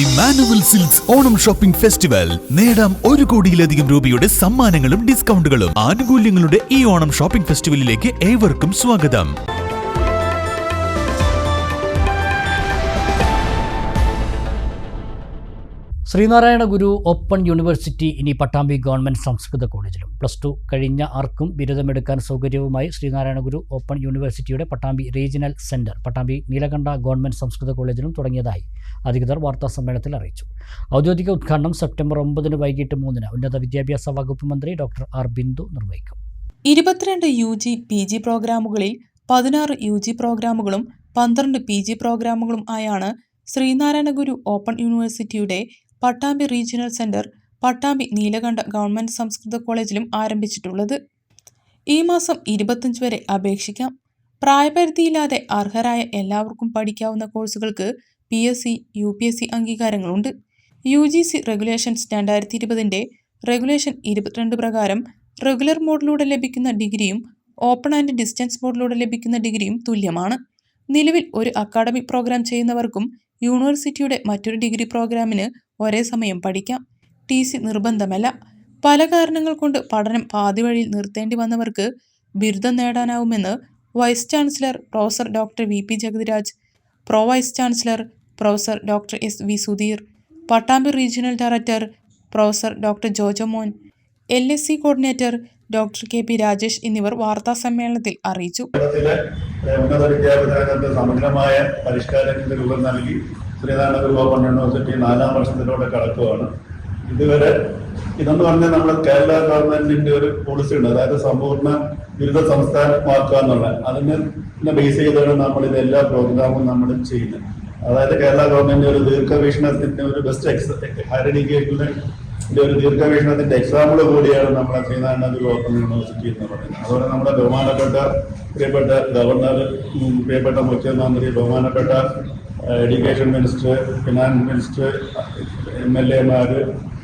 Emmanuel silks Onam shopping festival നേടാം ഒരു കോടിയിലധികം രൂപയുടെ സമ്മാനങ്ങളും ഡിസ്കൗണ്ടുകളും. ആനുകൂല്യങ്ങളുടെ ഈ ഓണം ഷോപ്പിംഗ് ഫെസ്റ്റിവലിലേക്ക് ഏവർക്കും സ്വാഗതം. ശ്രീനാരായണ ഗുരു ഓപ്പൺ യൂണിവേഴ്സിറ്റി ഇനി പട്ടാമ്പി ഗവൺമെന്റ് സംസ്കൃത കോളേജിലും. പ്ലസ് ടു കഴിഞ്ഞ ആർക്കും ബിരുദമെടുക്കാൻ സൗകര്യവുമായി ശ്രീനാരായണ ഗുരു ഓപ്പൺ യൂണിവേഴ്സിറ്റിയുടെ Pattambi regional centre Pattambi Neelakanta government സംസ്കൃത കോളേജിലും തുടങ്ങിയതായി. അധികൃതർ വാർത്താ സമ്മേളനത്തിൽ അറിയിച്ചു. ഔദ്യോഗിക ഉദ്ഘാടനം സെപ്റ്റംബർ ഒമ്പതിന് വൈകിട്ട് മൂന്നിന് ഉന്നത വിദ്യാഭ്യാസ വകുപ്പ് മന്ത്രി ഡോക്ടർ ആർ ബിന്ദു നിർവഹിക്കും. ഇരുപത്തിരണ്ട് യു ജി പി ജി പ്രോഗ്രാമുകളിൽ പതിനാറ് യു ജി പ്രോഗ്രാമുകളും പന്ത്രണ്ട് പി ജി പ്രോഗ്രാമുകളും ആയാണ് ശ്രീനാരായണ ഗുരു ഓപ്പൺ യൂണിവേഴ്സിറ്റിയുടെ Pattambi regional centre Pattambi Neelakanta government സംസ്കൃത കോളേജിലും ആരംഭിച്ചിട്ടുള്ളത്. ഈ മാസം ഇരുപത്തഞ്ച് വരെ അപേക്ഷിക്കാം. പ്രായപരിധിയില്ലാതെ അർഹരായ എല്ലാവർക്കും പഠിക്കാവുന്ന കോഴ്സുകൾക്ക് P S C U P S C അംഗീകാരങ്ങളുണ്ട്. U G C regulations രണ്ടായിരത്തി ഇരുപതിന്റെ റെഗുലേഷൻ ഇരുപത്തിരണ്ട് പ്രകാരം റെഗുലർ മോഡിലൂടെ ലഭിക്കുന്ന ഡിഗ്രിയും ഓപ്പൺ ആൻഡ് ഡിസ്റ്റൻസ് മോഡിലൂടെ ലഭിക്കുന്ന ഡിഗ്രിയും തുല്യമാണ്. നിലവിൽ ഒരു അക്കാഡമിക് പ്രോഗ്രാം ചെയ്യുന്നവർക്കും യൂണിവേഴ്സിറ്റിയുടെ മറ്റൊരു ഡിഗ്രി പ്രോഗ്രാമിന് ഒരേ സമയം പഠിക്കാം. ടി സി നിർബന്ധമല്ല. പല കാരണങ്ങൾ കൊണ്ട് പഠനം പാതി വഴിയിൽ നിർത്തേണ്ടി വന്നവർക്ക് ബിരുദം നേടാനാവുമെന്ന് vice chancellor professor doctor V P Jagathiraj pro vice chancellor professor doctor S V Sudheer Pattambi regional director professor doctor Jojomon L S C coordinator doctor K P Rajesh എന്നിവർ വാർത്താ സമ്മേളനത്തിൽ അറിയിച്ചു. ഉന്നത വിദ്യാഭ്യാസ സമഗ്രമായ പരിഷ്കാരങ്ങൾക്ക് രൂപം നൽകി ശ്രീനാരായണ യൂണിവേഴ്സിറ്റി നാലാം വർഷത്തിലൂടെ കടക്കുകയാണ് ഇതുവരെ ഇതെന്ന് പറഞ്ഞാൽ നമ്മൾ കേരള ഗവൺമെന്റിന്റെ ഒരു പോളിസി ഉണ്ട്. അതായത് സമ്പൂർണ ബിരുദ സംസ്ഥാനമാക്കുക എന്നുള്ള. അതിനെ ബേസ് ചെയ്താണ് നമ്മൾ ഇത് എല്ലാ പ്രോഗ്രാമും നമ്മൾ ചെയ്യുന്നത്. അതായത് കേരള ഗവൺമെന്റ് ഒരു ദീർഘവീക്ഷണത്തിന്റെ ഒരു ബെസ്റ്റ് എക്സ് ഹയർ എഡ്യൂക്കേഷന്റെ ഒരു ദീർഘവീക്ഷണത്തിന്റെ എക്സാമ്പിൾ കൂടിയാണ് നമ്മുടെ ശ്രീനാരായണ ഓപ്പൺ യൂണിവേഴ്സിറ്റി എന്ന് പറയുന്നത്. അതുപോലെ നമ്മുടെ ബഹുമാനപ്പെട്ട പ്രിയപ്പെട്ട ഗവർണർ പ്രിയപ്പെട്ട മുഖ്യമന്ത്രി ബഹുമാനപ്പെട്ട education minister finance minister M L എമാർ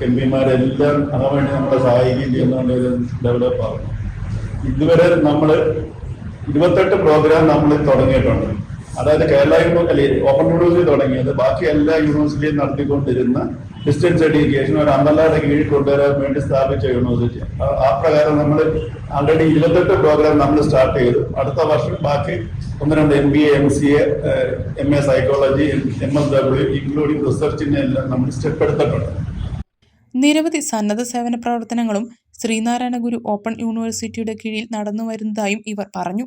എം പിമാരെല്ലാം അതിനുവേണ്ടി നമ്മളെ സഹായിക്കുകയും ചെയ്യുന്നതുകൊണ്ട് ഡെവലപ്പ് ആകും ഇതുവരെ നമ്മൾ ഇരുപത്തെട്ട് പ്രോഗ്രാം നമ്മൾ തുടങ്ങിയിട്ടുണ്ട്. അതായത് കേരള യൂണിവേഴ്സിറ്റി ഓപ്പൺ യൂണിവേഴ്സിറ്റി തുടങ്ങിയത് ബാക്കി എല്ലാ യൂണിവേഴ്സിറ്റിയും നടത്തിക്കൊണ്ടിരുന്ന ഡിസ്റ്റൻസ് എഡ്യൂക്കേഷൻ ഒരു അമ്പലാടെ കീഴിൽ കൊണ്ടുവരാൻ വേണ്ടി സ്ഥാപിച്ച യൂണിവേഴ്സിറ്റി. ആ പ്രകാരം നമ്മൾ ആൾറെഡി ഇരുപത്തെട്ട് പ്രോഗ്രാം നമ്മൾ സ്റ്റാർട്ട് ചെയ്തു. അടുത്ത വർഷം ബാക്കി ഒന്ന് രണ്ട് M B A M C A M A psychology M S W including റിസർച്ചിനെ എല്ലാം നമ്മൾ സ്റ്റെപ്പ് എടുത്തിട്ടുണ്ട്. നിരവധി സന്നദ്ധ സേവന പ്രവർത്തനങ്ങളും ശ്രീനാരായണ ഗുരു ഓപ്പൺ യൂണിവേഴ്സിറ്റിയുടെ കീഴിൽ നടന്നു വരുന്നതായും ഇവർ പറഞ്ഞു.